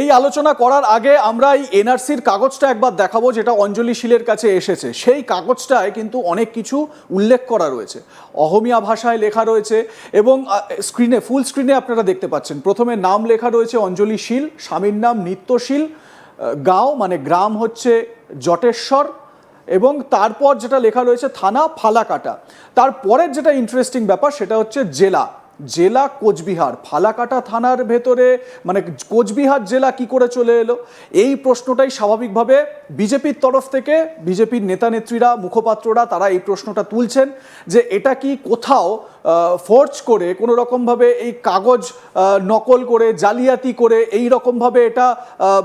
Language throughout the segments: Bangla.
এই আলোচনা করার আগে আমরা এই এনআরসির কাগজটা একবার দেখাবো, যেটা অঞ্জলি শীলের কাছে এসেছে। সেই কাগজটায় কিন্তু অনেক কিছু উল্লেখ করা রয়েছে। অহমিয়া ভাষায় লেখা রয়েছে এবং স্ক্রিনে, ফুল স্ক্রিনে আপনারা দেখতে পাচ্ছেন। প্রথমে নাম লেখা রয়েছে অঞ্জলি শীল, স্বামীর নাম নিত্যশীল গাঁও মানে গ্রাম হচ্ছে জটেশ্বর এবং তারপর যেটা লেখা রয়েছে থানা ফালাকাটা। তারপরের যেটা ইন্টারেস্টিং ব্যাপার সেটা হচ্ছে জেলা। জেলা কোচবিহার, ফালাকাটা থানার ভেতরে মানে কোচবিহার জেলা কি করে চলে এলো? এই প্রশ্নটাই স্বাভাবিকভাবে বিজেপির তরফ থেকে, বিজেপির নেতা নেত্রীরা মুখপাত্ররা তারা এই প্রশ্নটা তুলছেন যে এটা কি কোথাও ফোর্জ করে কোনো রকমভাবে এই কাগজ নকল করে, জালিয়াতি করে এই রকমভাবে এটা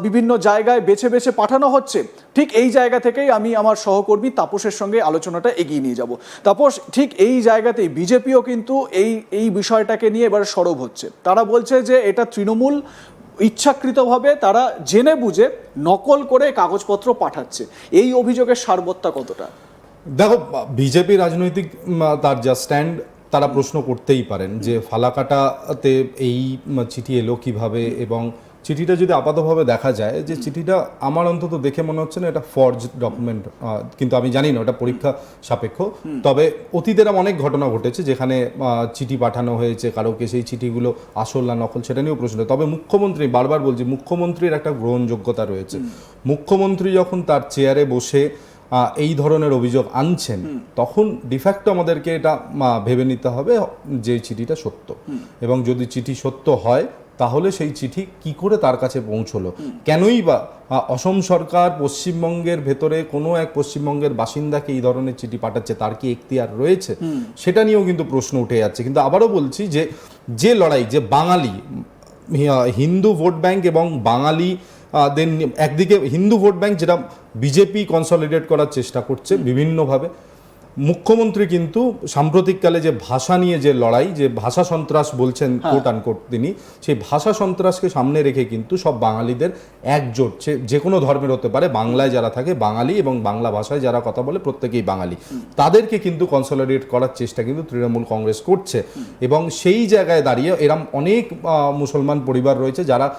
বিভিন্ন জায়গায় বেছে বেছে পাঠানো হচ্ছে। ঠিক এই জায়গা থেকেই আমি আমার সহকর্মী তাপসের সঙ্গে আলোচনাটা এগিয়ে নিয়ে যাব। তাপস, ঠিক এই জায়গাতেই বিজেপিও কিন্তু এই এই বিষয়টাকে নিয়ে এবার সরব হচ্ছে। তারা বলছে যে এটা তৃণমূল ইচ্ছাকৃতভাবে তারা জেনে বুঝে নকল করে কাগজপত্র পাঠাচ্ছে। এই অভিযোগের সারবত্তা কতটা? দেখো, বিজেপি রাজনৈতিক তার যা স্ট্যান্ড তারা প্রশ্ন করতেই পারেন যে ফালাকাটাতে এই চিঠি এলো কীভাবে এবং চিঠিটা যদি আপাতভাবে দেখা যায় যে চিঠিটা আমার অন্তত দেখে মনে হচ্ছে না এটা ফর্জ ডকুমেন্ট কিন্তু আমি জানি না ওটা পরীক্ষা সাপেক্ষ। তবে অতীতের অনেক ঘটনা ঘটেছে যেখানে চিঠি পাঠানো হয়েছে কারোকে সেই চিঠিগুলো আসল না নকল সেটা নিয়েও প্রশ্ন। তবে মুখ্যমন্ত্রী বারবার বলছি মুখ্যমন্ত্রীর একটা গ্রহণযোগ্যতা রয়েছে। মুখ্যমন্ত্রী যখন তার চেয়ারে বসে এই ধরনের অভিযোগ আনছেন তখন ডিফ্যাক্ট আমাদেরকে এটা ভেবে নিতে হবে যে চিঠিটা সত্য। এবং যদি চিঠি সত্য হয় তাহলে সেই চিঠি কি করে তার কাছে পৌঁছলো? কেনই বা অসম সরকার পশ্চিমবঙ্গের ভেতরে কোনো এক পশ্চিমবঙ্গের বাসিন্দাকে এই ধরনের চিঠি পাঠাচ্ছে তার কি এখতিয়ার রয়েছে? সেটা নিয়েও কিন্তু প্রশ্ন উঠে যাচ্ছে। কিন্তু আবারও বলছি যে যে লড়াই যে বাঙালি হিন্দু ভোট ব্যাংক এবং বাঙালি দেন একদিকে হিন্দু ভোট ব্যাংক যেটা বিজেপি কনসলিডেট করার চেষ্টা করছে বিভিন্নভাবে। মুখ্যমন্ত্রী কিন্তু সাম্প্রতিককালে যে ভাষা নিয়ে যে লড়াই যে ভাষা সন্ত্রাস বলছেন কোট আনকোট তিনি সেই ভাষা সন্ত্রাসকে সামনে রেখে কিন্তু সব বাঙালিদের একজোট। সে যে কোনো ধর্মের হতে পারে বাংলায় যারা থাকে বাঙালি এবং বাংলা ভাষায় যারা কথা বলে প্রত্যেকেই বাঙালি। তাদেরকে কিন্তু কনসলিডেট করার চেষ্টা কিন্তু তৃণমূল কংগ্রেস করছে। এবং সেই জায়গায় দাঁড়িয়ে এরম অনেক মুসলমান পরিবার রয়েছে যারা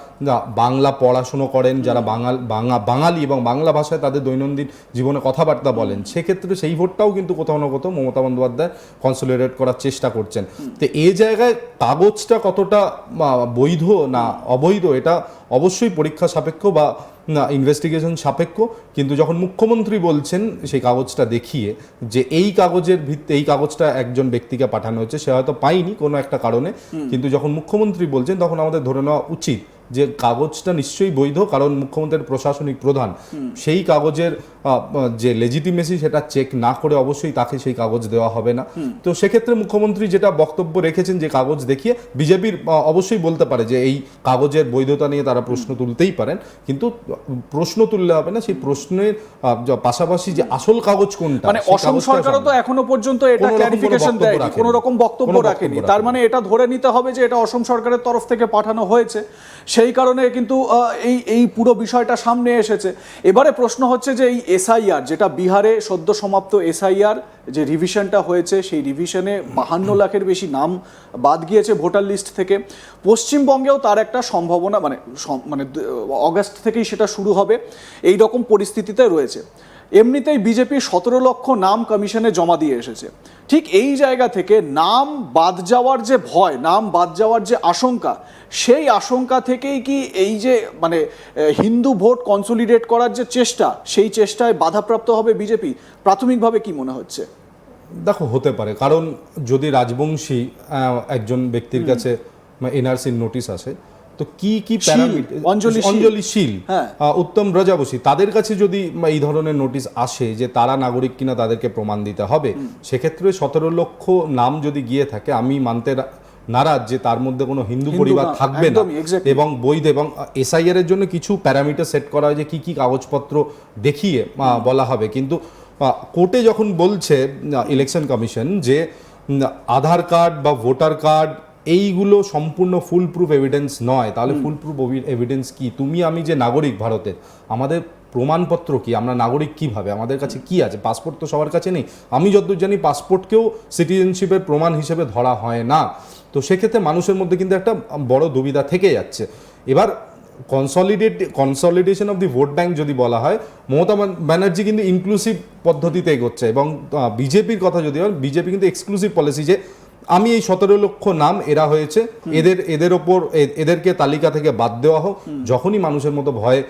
বাংলা পড়াশুনো করেন যারা বাঙাল বাঙা বাঙালি এবং বাংলা ভাষায় তাদের দৈনন্দিন জীবনে কথাবার্তা বলেন। সেক্ষেত্রে সেই ভোটটাও কিন্তু কোথাও না কোথাও মমতা বন্দ্যোপাধ্যায় কনসলিডেট করার চেষ্টা করছেন। তো এই জায়গায় কাগজটা কতটা বৈধ না অবৈধ এটা অবশ্যই পরীক্ষা সাপেক্ষ বা না ইনভেস্টিগেশন সাপেক্ষ। কিন্তু যখন মুখ্যমন্ত্রী বলছেন সেই কাগজটা দেখিয়ে যে এই কাগজের ভিত্তি এই কাগজটা একজন ব্যক্তিকে পাঠানো হয়েছে সে হয়তো পায়নি কোনো একটা কারণে। কিন্তু যখন মুখ্যমন্ত্রী বলছেন তখন আমাদের ধরে নেওয়া উচিত যে কাগজটা নিশ্চয়ই বৈধ কারণ মুখ্যমন্ত্রীর প্রশাসনিক প্রধান সেই কাগজের যে লেজিটিমেসি সেটা চেক না করে অবশ্যই তাকে সেই কাগজ দেওয়া হবে না। তো সেক্ষেত্রে মুখ্যমন্ত্রী যেটা বক্তব্য রেখেছেন যে কাগজ দেখিয়ে বিজেপির অবশ্যই বলতে পারে যে এই কাগজের বৈধতা নিয়ে তারা প্রশ্ন তুলতেই পারেন কিন্তু প্রশ্ন তুললে হবে না সেই প্রশ্নের পাশাপাশি যে আসল কাগজ কোনটা মানে অসম সরকারও তো এখনও পর্যন্ত এটা কোনো রকম ক্লারিফিকেশন বক্তব্য দেয়নি। কোনো রকম বক্তব্য রাখেনি রাখেনি। তার মানে এটা ধরে নিতে হবে যে এটা অসম সরকারের তরফ থেকে পাঠানো হয়েছে। সেই কারণে কিন্তু এই এই পুরো বিষয়টা সামনে এসেছে। এবারে প্রশ্ন হচ্ছে যে এই এসআইআর, যেটা বিহারে সদ্য সমাপ্ত এসআইআর, যে রিভিশনটা হয়েছে, সেই রিভিশনে বাহান্ন লাখের বেশি নাম বাদ গিয়েছে ভোটার লিস্ট থেকে। পশ্চিমবঙ্গেও তার একটা সম্ভাবনা মানে মানে অগস্ট থেকেই সেটা শুরু হবে। এই রকম পরিস্থিতিতে রয়েছে। এমনিতেই বিজেপি সতেরো লক্ষ নাম কমিশনে জমা দিয়ে এসেছে। ঠিক এই জায়গা থেকে নাম বাদ যাওয়ার যে ভয় নাম বাদ যাওয়ার যে আশঙ্কা সেই আশঙ্কা থেকেই কি এই যে মানে হিন্দু ভোট কনসলিডেট করার যে চেষ্টা সেই চেষ্টায় বাধাপ্রাপ্ত হবে বিজেপি? প্রাথমিকভাবে কি মনে হচ্ছে? দেখো হতে পারে। কারণ যদি রাজবংশী একজন ব্যক্তির কাছে এনআরসির নোটিশ আসে তো কি কি প্যারামিটার? অঞ্জলি শীল। হ্যাঁ। উত্তম ব্রজাবসী তাদের কাছে যদি এই ধরনের নোটিশ আসে যে তারা নাগরিক কিনা তাদেরকে প্রমাণ দিতে হবে সেক্ষেত্রে সতেরো লক্ষ নাম যদি গিয়ে থাকে আমি মানতে নারাজ যে তার মধ্যে কোনো হিন্দু পরিবার থাকবে না. এবং বৈধ এবং এসআইআর এর জন্য কিছু প্যারামিটার সেট করা হয় যে কি কি কাগজপত্র দেখিয়ে বলা হবে। কিন্তু কোর্টে যখন বলছে ইলেকশন কমিশন যে আধার কার্ড বা ভোটার কার্ড এইগুলো সম্পূর্ণ ফুল প্রুফ এভিডেন্স নয়। তাহলে ফুল প্রুফ এভিডেন্স কি? তুমি আমি যে নাগরিক ভারতের আমাদের প্রমাণপত্র কি? আমরা নাগরিক কীভাবে? আমাদের কাছে কি আছে? পাসপোর্ট তো সবার কাছে নেই। আমি যতদূর জানি পাসপোর্টকেও সিটিজেনশিপের প্রমাণ হিসেবে ধরা হয় না। তো সেক্ষেত্রে মানুষের মধ্যে কিন্তু একটা বড় দুবিধা থেকে যাচ্ছে। এবার consolidate consolidation of the vote bank যদি বলা হয় মমতা ব্যানার্জি কিন্তু ইনক্লুসিভ পদ্ধতিতে এগোচ্ছে এবং বিজেপির কথা যদি হয় বিজেপি কিন্তু এক্সক্লুসিভ পলিসি যে আমি এই সতেরো লক্ষ নাম এরা হয়েছে। এদের এদের ওপর এ- এদেরকে তালিকা থেকে বাদ দেওয়া হোক। যখনই মানুষের মতো ভয়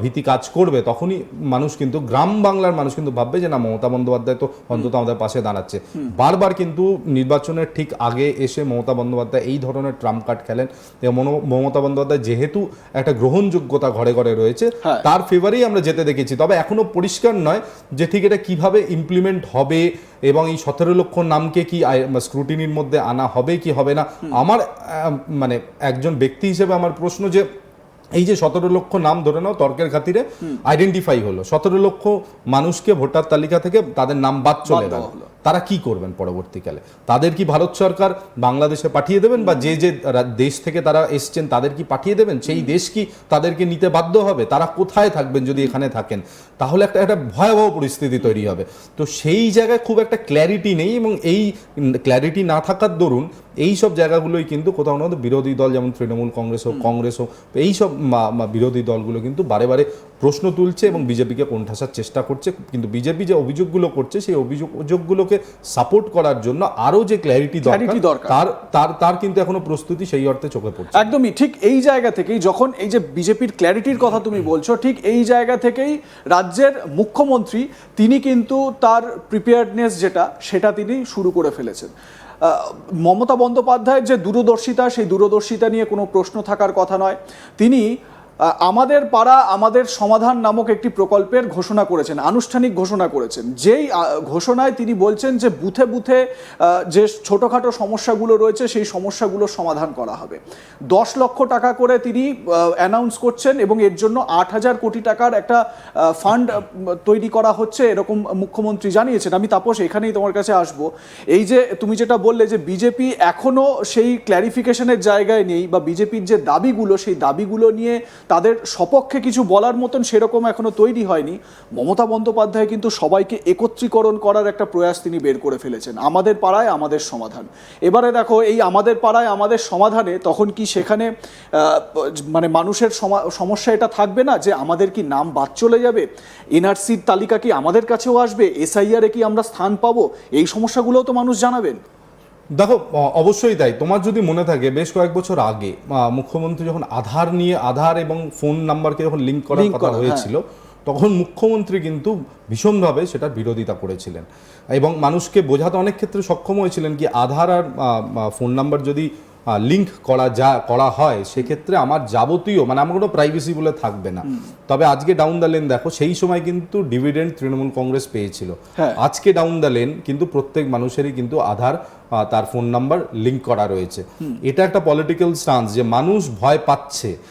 ভীতি কাজ করবে তখনই মানুষ কিন্তু গ্রাম বাংলার মানুষ কিন্তু ভাববে যে না মমতা বন্দ্যোপাধ্যায় তো অন্তত আমাদের পাশে দাঁড়াচ্ছে। বারবার কিন্তু নির্বাচনের ঠিক আগে এসে মমতা বন্দ্যোপাধ্যায় এই ধরনের ট্রাম্প কার্ড খেলেন। মমতা বন্দ্যোপাধ্যায় যেহেতু একটা গ্রহণযোগ্যতা ঘরে ঘরে রয়েছে হ্যাঁ। তার ফেভারেই আমরা যেতে দেখেছি। তবে এখনও পরিষ্কার নয় যে ঠিক এটা কীভাবে ইমপ্লিমেন্ট হবে এবং এই সতেরো লক্ষ নামকে কি স্ক্রুটিনির মধ্যে আনা হবে কি হবে না। আমার মানে একজন ব্যক্তি হিসেবে আমার প্রশ্ন যে এই যে সতেরো লক্ষ নাম ধরে নাও তর্কের খাতিরে আইডেন্টিফাই হলো। সতেরো লক্ষ মানুষকে ভোটার তালিকা থেকে তাদের নাম বাদ চলে গেল। তারা কি করবেন পরবর্তীকালে? তাদের কি ভারত সরকার বাংলাদেশে পাঠিয়ে দেবেন বা যে যে দেশ থেকে তারা এসছেন তাদের কি পাঠিয়ে দেবেন? সেই দেশ কি তাদেরকে নিতে বাধ্য হবে? তারা কোথায় থাকবেন যদি এখানে থাকেন? তাহলে একটা একটা ভয়াবহ পরিস্থিতি তৈরি হবে। তো সেই জায়গায় খুব একটা ক্ল্যারিটি নেই এবং এই ক্ল্যারিটি না থাকার দরুন এই সব জায়গাগুলোই কিন্তু কোথাও না বিরোধী দল যেমন তৃণমূল কংগ্রেস হোক কংগ্রেস হোক এই সব বিরোধী দলগুলো কিন্তু বারে বারে প্রশ্ন তুলছে এবং বিজেপিকে কোণঠাসার চেষ্টা করছে কিন্তু বিজেপি যে অভিযোগগুলো করছে সেই অভিযোগ অভিযোগগুলোকে সাপোর্ট করার জন্য আরও যে ক্ল্যারিটি দরকার। তার তার তার কিন্তু এখনও প্রস্তুতি সেই অর্থে চোখে পড়ছে। একদমই ঠিক এই জায়গা থেকেই যখন এই যে বিজেপির ক্ল্যারিটির কথা তুমি বলছো ঠিক এই জায়গা থেকেই রাজ্যের মুখ্যমন্ত্রী তিনি কিন্তু তার প্রিপেয়ার্ডনেস যেটা সেটা তিনি শুরু করে ফেলেছেন। মমতা বন্দ্যোপাধ্যায়ের যে দূরদর্শিতা সেই দূরদর্শিতা নিয়ে কোনো প্রশ্ন থাকার কথা নয়। তিনি আমাদের পাড়া আমাদের সমাধান নামক একটি প্রকল্পের ঘোষণা করেছেন, আনুষ্ঠানিক ঘোষণা করেছেন। যেই ঘোষণায় তিনি বলছেন যে বুথে বুথে যে ছোটোখাটো সমস্যাগুলো রয়েছে সেই সমস্যাগুলোর সমাধান করা হবে। দশ লক্ষ টাকা করে তিনি অ্যানাউন্স করছেন এবং এর জন্য আট হাজার কোটি টাকার একটা ফান্ড তৈরি করা হচ্ছে এরকম মুখ্যমন্ত্রী জানিয়েছেন। আমি তাপস, এখানেই তোমার কাছে আসব। এই যে তুমি যেটা বললে যে বিজেপি এখনও সেই ক্ল্যারিফিকেশনের জায়গায় নেই বা বিজেপির যে দাবিগুলো, সেই দাবিগুলো নিয়ে তাদের সপক্ষে কিছু বলার মতন সেরকম এখনও তৈরি হয়নি। মমতা বন্দ্যোপাধ্যায় কিন্তু সবাইকে একত্রীকরণ করার একটা প্রয়াস তিনি বের করে ফেলেছেন। আমাদের পাড়ায় আমাদের সমাধান। এবারে দেখো, এই আমাদের পাড়ায় আমাদের সমাধানে তখন কি সেখানে মানে মানুষের সমা- সমস্যা এটা থাকবে না যে আমাদের কি নাম বাদ চলে যাবে? এনআরসির তালিকা কি আমাদের কাছেও আসবে? এসআইআরে কি আমরা স্থান পাবো? এই সমস্যাগুলোও তো মানুষ জানাবেন। দেখো অবশ্যই তাই তোমার যদি মনে থাকে বেশ কয়েক বছর আগে মুখ্যমন্ত্রী যখন আধার নিয়ে আধার এবং ফোন নাম্বারকে যখন লিঙ্ক করার কথা হ্যাঁ। হয়েছিল তখন মুখ্যমন্ত্রী কিন্তু ভীষণভাবে সেটার বিরোধিতা করেছিলেন এবং মানুষকে বোঝাতে অনেক ক্ষেত্রে সক্ষম হয়েছিলেন কি আধার আর ফোন নাম্বার যদি লিঙ্ক করা যা করা হয় সেক্ষেত্রে আমার যাবতীয় মানে আমার কোনো প্রাইভেসি বলে থাকবে না। তবে আজকে ডাউন দ্য লেন দেখো সেই সময় কিন্তু ডিভিডেন্ড তৃণমূল কংগ্রেস পেয়েছিল। হ্যাঁ। আজকে ডাউন দ্য লেন কিন্তু প্রত্যেক মানুষেরই কিন্তু আধার তার ফোন নাম্বার লিঙ্ক করা রয়েছে। এটা একটা পলিটিক্যাল স্টান্স যে মানুষ ভয় পাচ্ছে।